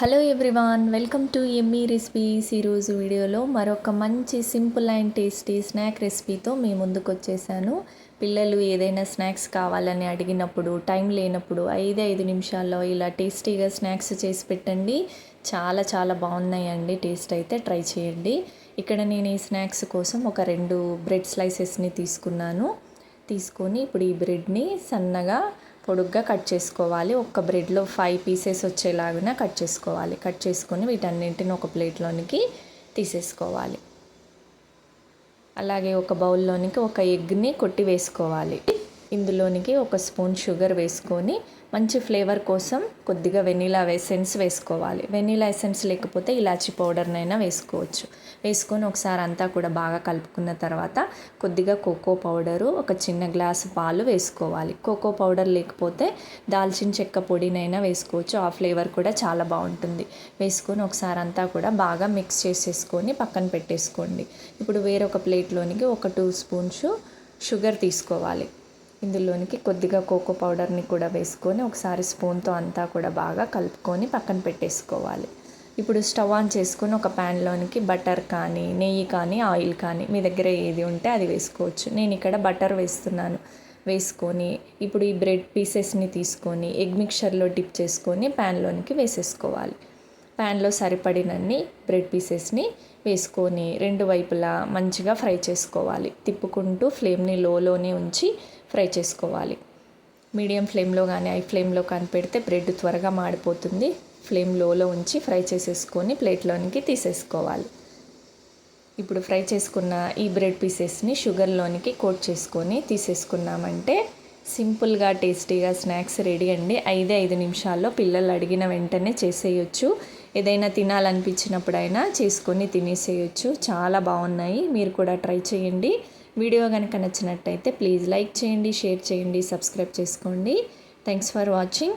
Hello everyone welcome to Emmy recipes ఈరోజు వీడియోలో మరొక మంచి సింపుల్ అండ్ టేస్టీ స్నాక్ రెసిపీతో మీ ముందుకు వచ్చేసాను. పిల్లలు ఏదైనా స్నాక్స్ కావాలని అడిగినప్పుడు టైం లేనప్పుడు ఐదు ఐదు నిమిషాల్లో ఇలా టేస్టీగా స్నాక్స్ చేసి పెట్టండి. చాలా చాలా బాగున్నాయండి టేస్ట్ అయితే ట్రై చేయండి. ఇక్కడ నేను ఈ స్నాక్స్ కోసం ఒక రెండు బ్రెడ్ స్లైసెస్ని తీసుకున్నాను. తీసుకొని ఇప్పుడు ఈ బ్రెడ్ని సన్నగా పొడుగ్గా కట్ చేసుకోవాలి. ఒక బ్రెడ్లో ఫైవ్ పీసెస్ వచ్చేలాగా కట్ చేసుకోవాలి. కట్ చేసుకొని వీటన్నింటిని ఒక ప్లేట్లోనికి తీసేసుకోవాలి. అలాగే ఒక బౌల్లోనికి ఒక ఎగ్ని కొట్టి వేసుకోవాలి. ఇందులోనికి ఒక స్పూన్ షుగర్ వేసుకొని మంచి ఫ్లేవర్ కోసం కొద్దిగా వెనీలా ఎసెన్స్ వేసుకోవాలి. వెనీలా ఎసెన్స్ లేకపోతే ఇలాచీ పౌడర్నైనా వేసుకోవచ్చు. వేసుకొని ఒకసారి అంతా కూడా బాగా కలుపుకున్న తర్వాత కొద్దిగా కోకో పౌడరు ఒక చిన్న గ్లాసు పాలు వేసుకోవాలి. కోకో పౌడర్ లేకపోతే దాల్చిన చెక్క పొడినైనా వేసుకోవచ్చు. ఆ ఫ్లేవర్ కూడా చాలా బాగుంటుంది. వేసుకొని ఒకసారి అంతా కూడా బాగా మిక్స్ చేసేసుకొని పక్కన పెట్టేసుకోండి. ఇప్పుడు వేరొక ప్లేట్లోనికి ఒక టూ స్పూన్స్ షుగర్ తీసుకోవాలి. ఇందులోనికి కొద్దిగా కోకో పౌడర్ని కూడా వేసుకొని ఒకసారి స్పూన్తో అంతా కూడా బాగా కలుపుకొని పక్కన పెట్టేసుకోవాలి. ఇప్పుడు స్టవ్ ఆన్ చేసుకొని ఒక ప్యాన్లోనికి బటర్ కానీ నెయ్యి కానీ ఆయిల్ కానీ మీ దగ్గర ఏది ఉంటే అది వేసుకోవచ్చు. నేను ఇక్కడ బటర్ వేస్తున్నాను. వేసుకొని ఇప్పుడు ఈ బ్రెడ్ పీసెస్ని తీసుకొని ఎగ్ మిక్చర్లో డిప్ చేసుకొని ప్యాన్లోనికి వేసేసుకోవాలి. ప్యాన్లో సరిపడినన్ని బ్రెడ్ పీసెస్ని వేసుకొని రెండు వైపులా మంచిగా ఫ్రై చేసుకోవాలి. తిప్పుకుంటూ ఫ్లేమ్ని లోలోనే ఉంచి ఫ్రై చేసుకోవాలి. మీడియం ఫ్లేమ్లో కానీ హై ఫ్లేమ్లో కానీ పెడితే బ్రెడ్ త్వరగా మాడిపోతుంది. ఫ్లేమ్ లోలో ఉంచి ఫ్రై చేసేసుకొని ప్లేట్లోనికి తీసేసుకోవాలి. ఇప్పుడు ఫ్రై చేసుకున్న ఈ బ్రెడ్ పీసెస్ని షుగర్లోనికి కోట్ చేసుకొని తీసేసుకున్నామంటే సింపుల్గా టేస్టీగా స్నాక్స్ రెడీ అండి. ఐదే ఐదు నిమిషాల్లో పిల్లలు అడిగిన వెంటనే చేసేయచ్చు. ఏదైనా తినాలనిపించినప్పుడైనా చేసుకొని తినేసేయచ్చు. చాలా బాగున్నాయి. మీరు కూడా ట్రై చేయండి. వీడియో కనుక నచ్చినట్టయితే ప్లీజ్ లైక్ చేయండి షేర్ చేయండి సబ్స్క్రైబ్ చేసుకోండి. Thanks for watching.